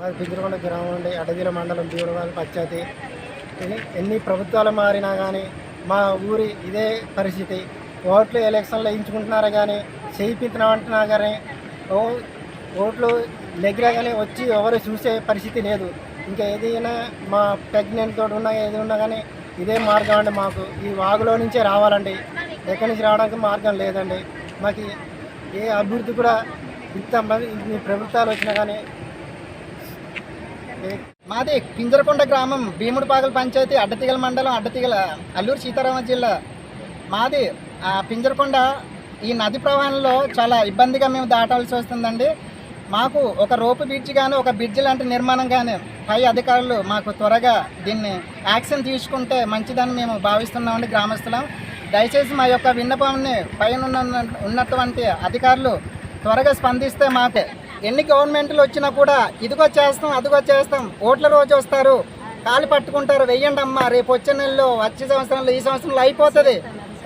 మాది పింజరకొండ గ్రామం నుండి అడవిల మండలం బీవడవాళ్ళ పంచాయతీ. ఎన్ని- ఎన్ని ప్రభుత్వాలు మారినా కానీ మా ఊరి ఇదే పరిస్థితి. ఓట్లు ఎలక్షన్లు వేయించుకుంటున్నారు కానీ చేయిపించినామంటున్నా కానీ ఓ ఓట్లు దగ్గర కానీ వచ్చి ఎవరు చూసే పరిస్థితి లేదు. ఇంకా ఏదైనా మా ప్రెగ్నెంట్ తోటి ఉన్నా ఏది ఉన్నా కానీ ఇదే మార్గం అండి మాకు. ఈ వాగులో నుంచే రావాలండి. ఎక్కడి నుంచి రావడానికి మార్గం లేదండి. మాకు ఏ అభివృద్ధి కూడా ఇంత మంది ప్రభుత్వాలు వచ్చినా కానీ మాది పింజరకొండ గ్రామం భీముడిపాగల పంచాయతీ అడ్డతిగల మండలం అడ్డతిగల అల్లూరు సీతారామ జిల్లా. మాది పింజరకొండ ఈ నది ప్రవాహంలో చాలా ఇబ్బందిగా మేము దాటాల్సి వస్తుందండి. మాకు ఒక రోపు బ్రిడ్జ్ కానీ ఒక బ్రిడ్జ్ లాంటి నిర్మాణం కానీ పై అధికారులు మాకు త్వరగా దీన్ని యాక్షన్ తీసుకుంటే మంచిదని మేము భావిస్తున్నామండి గ్రామస్తులం. దయచేసి మా యొక్క విన్నపాన్ని పైన ఉన్నటువంటి అధికారులు త్వరగా స్పందిస్తే మాకు. ఎన్ని గవర్నమెంట్లు వచ్చినా కూడా ఇదిగో చేస్తాం అదిగో చేస్తాం ఓట్ల రోజు వస్తారు. కాలు పట్టుకుంటారు వెయ్యండి అమ్మ రేపు వచ్చే నెలలో వచ్చే సంవత్సరంలో ఈ సంవత్సరంలో అయిపోతుంది.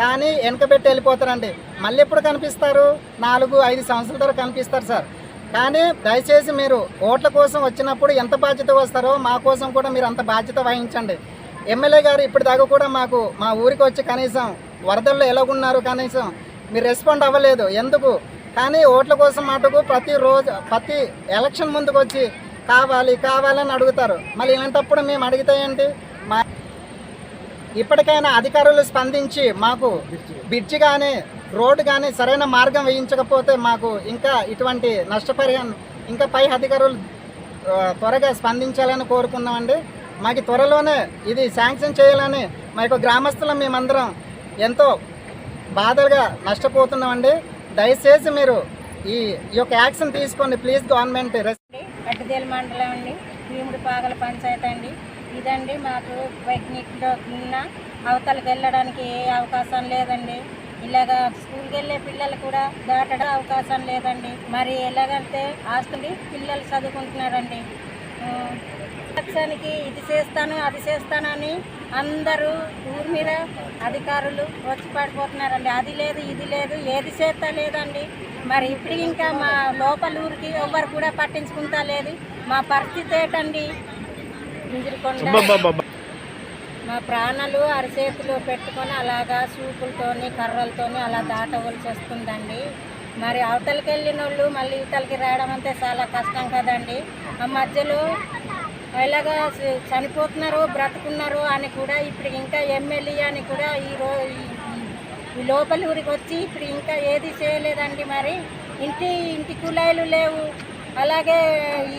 కానీ వెనకబెట్టి వెళ్ళిపోతారండి. మళ్ళీ ఎప్పుడు కనిపిస్తారు? నాలుగు ఐదు సంవత్సరాల తర్వాత కనిపిస్తారు సార్. కానీ దయచేసి మీరు ఓట్ల కోసం వచ్చినప్పుడు ఎంత బాధ్యత వస్తారో మా కోసం కూడా మీరు అంత బాధ్యత వహించండి. ఎమ్మెల్యే గారు ఇప్పటిదాకా కూడా మాకు మా ఊరికి వచ్చి కనీసం వరదల్లో ఎలాగున్నారు కనీసం మీరు రెస్పాండ్ అవ్వలేదు. ఎందుకు? కానీ ఓట్ల కోసం మటుకు ప్రతిరోజు ప్రతి ఎలక్షన్ ముందుకు వచ్చి కావాలి కావాలని అడుగుతారు. మళ్ళీ ఇలాంటప్పుడు మేము అడిగితే ఏంటి? మా ఇప్పటికైనా అధికారులు స్పందించి మాకు బ్రిడ్జి కానీ రోడ్డు కానీ సరైన మార్గం వేయించకపోతే మాకు ఇంకా ఇటువంటి నష్టపరిహారం ఇంకా పై అధికారులు త్వరగా స్పందించాలని కోరుకున్నామండి మాకు త్వరలోనే ఇది శాంక్షన్ చేయాలని మా యొక్క గ్రామస్తులం మేమందరం ఎంతో బాధలుగా నష్టపోతున్నామండి. దయచేసి మీరు ఈ యొక్క యాక్షన్ తీసుకోండి ప్లీజ్ గవర్నమెంట్. అడ్డదేల మండలం అండి భీముడి పాగల పంచాయతీ అండి. ఇదండి మాకు వైజ్ఞిక్లో ఉన్న అవతలకి వెళ్ళడానికి ఏ అవకాశం లేదండి. ఇలాగా స్కూల్కి వెళ్ళే పిల్లలు కూడా దాటడం అవకాశం లేదండి. మరి ఎలాగంటే ఆస్తులు పిల్లలు చదువుకుంటున్నారండి. లక్ష్యానికి పక్షానికి ఇది చేస్తాను అది చేస్తానని అందరూ ఊరి మీద అధికారులు వచ్చి పడిపోతున్నారండి. అది లేదు ఇది లేదు ఏది చేస్తా లేదండి. మరి ఇప్పుడు ఇంకా మా లోపల ఊరికి ఎవ్వరు కూడా పట్టించుకుంటా లేదు. మా పరిస్థితి ఏంటండి? ఇంజురుకొండ మా ప్రాణాలు అరిచేతులు పెట్టుకొని అలాగా సూపులతోని కర్రలతోని అలా దాటవలసి వస్తుందండి. మరి అవతలకి వెళ్ళిన వాళ్ళు మళ్ళీ ఇవతలకి రావడం అంటే చాలా కష్టం కదండి. ఆ మధ్యలో ఎలాగా చనిపోతున్నారు బ్రతుకున్నారు అని కూడా ఇప్పుడు ఇంకా ఎమ్మెల్యే అని కూడా ఈ రో ఈ- లోపలి ఊరికి వచ్చి ఇప్పుడు ఇంకా ఏది చేయలేదండి మరి. ఇంటి ఇంటి కుళాయిలు లేవు. అలాగే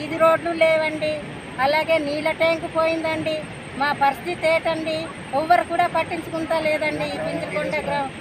ఈది రోడ్లు లేవండి. అలాగే నీళ్ళ ట్యాంక్ పోయిందండి. మా పరిస్థితి ఏటండి? ఎవ్వరు కూడా పట్టించుకుంటా లేదండి ఈ పింజకొండ గ్రామం.